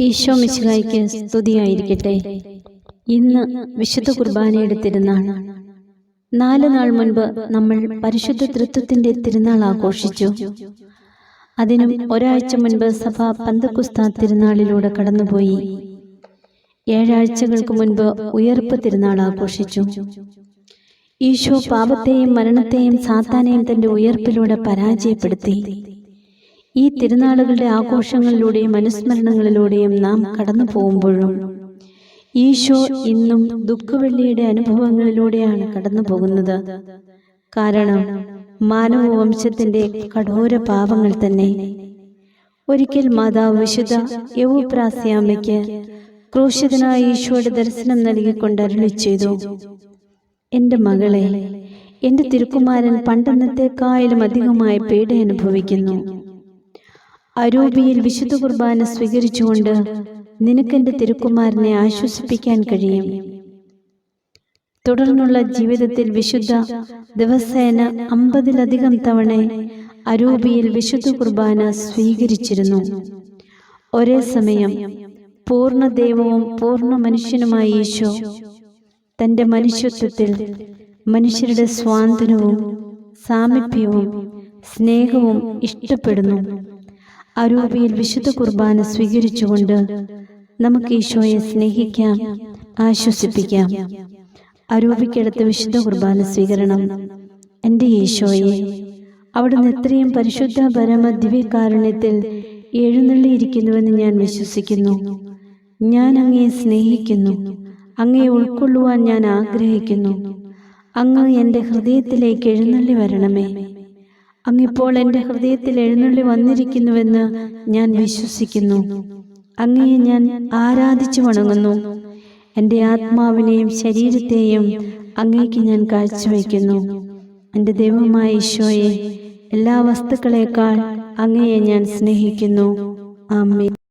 ഈശോ മിശിഹായ്ക്ക് സ്തുതിയായിരിക്കട്ടെ. ഇന്ന് വിശുദ്ധ കുർബാനയുടെ തിരുനാൾ. നാല് നാൾ മുൻപ് നമ്മൾ പരിശുദ്ധ തൃത്വത്തിന്റെ തിരുനാൾ ആഘോഷിച്ചു. അതിനും ഒരാഴ്ച മുൻപ് സഭ പന്തക്കുസ്ത തിരുനാളിലൂടെ കടന്നുപോയി. ഏഴാഴ്ചകൾക്ക് മുൻപ് ഉയർപ്പ് തിരുനാൾ ആഘോഷിച്ചു. ഈശോ പാപത്തെയും മരണത്തെയും സാത്താനെയും തന്റെ ഉയർപ്പിലൂടെ പരാജയപ്പെടുത്തി. ഈ തിരുനാളുകളുടെ ആഘോഷങ്ങളിലൂടെയും അനുസ്മരണങ്ങളിലൂടെയും നാം കടന്നു പോകുമ്പോഴും ഈശോ ഇന്നും ദുഃഖവെള്ളിയുടെ അനുഭവങ്ങളിലൂടെയാണ് കടന്നു പോകുന്നത്. കാരണം മാനവവംശത്തിന്റെ കഠോര പാപങ്ങൾ തന്നെ. ഒരിക്കൽ മാതാവ് വിശുദ്ധ യവുപ്രാസ്യാമ്മയ്ക്ക് ക്രൂശിതനായ ഈശോയുടെ ദർശനം നൽകിക്കൊണ്ട് അരുളി ചെയ്തു. എന്റെ മകളെ എന്റെ തിരുക്കുമാരൻ പണ്ടെന്നത്തെക്കായാലും അധികമായ പേടി അനുഭവിക്കുന്നു. അരൂപിയിൽ വിശുദ്ധ കുർബാന സ്വീകരിച്ചുകൊണ്ട് നിനക്കെന്റെ തിരുക്കുമാരനെ ആശ്വസിപ്പിക്കാൻ കഴിയും. തുടർന്നുള്ള ജീവിതത്തിൽ വിശുദ്ധ ദിവസേന അമ്പതിലധികം തവണ അരൂപിയിൽ വിശുദ്ധ കുർബാന സ്വീകരിച്ചിരുന്നു. ഒരേ സമയം പൂർണ ദൈവവും പൂർണ മനുഷ്യനുമായ ഈശോ തന്റെ മനുഷ്യത്വത്തിൽ മനുഷ്യരുടെ സ്വാതന്ത്ര്യവും സാമീപ്യവും സ്നേഹവും ഇഷ്ടപ്പെടുന്നു. അരൂപിയിൽ വിശുദ്ധ കുർബാന സ്വീകരിച്ചുകൊണ്ട് നമുക്ക് ഈശോയെ സ്നേഹിക്കാം ആശ്വസിപ്പിക്കാം. അരൂപിക്കടുത്ത് വിശുദ്ധ കുർബാന സ്വീകരണം. എന്റെ ഈശോയെ അവിടുന്ന് എത്രയും പരിശുദ്ധ പരമ ദിവ്യകാരുണ്യത്തിൽ എഴുന്നള്ളിയിരിക്കുന്നുവെന്ന് ഞാൻ വിശ്വസിക്കുന്നു. ഞാൻ അങ്ങയെ സ്നേഹിക്കുന്നു. അങ്ങയെ ഉൾക്കൊള്ളുവാൻ ഞാൻ ആഗ്രഹിക്കുന്നു. അങ്ങ് എന്റെ ഹൃദയത്തിലേക്ക് എഴുന്നള്ളി വരണമേ. അങ്ങിപ്പോൾ എന്റെ ഹൃദയത്തിൽ എഴുന്നള്ളി വന്നിരിക്കുന്നുവെന്ന് ഞാൻ വിശ്വസിക്കുന്നു. അങ്ങയെ ഞാൻ ആരാധിച്ചു വണങ്ങുന്നു. എന്റെ ആത്മാവിനെയും ശരീരത്തെയും അങ്ങേക്ക് ഞാൻ കാഴ്ചവെക്കുന്നു. എന്റെ ദൈവമായ ഈശോയെ എല്ലാ വസ്തുക്കളേക്കാൾ അങ്ങയെ ഞാൻ സ്നേഹിക്കുന്നു. ആമേ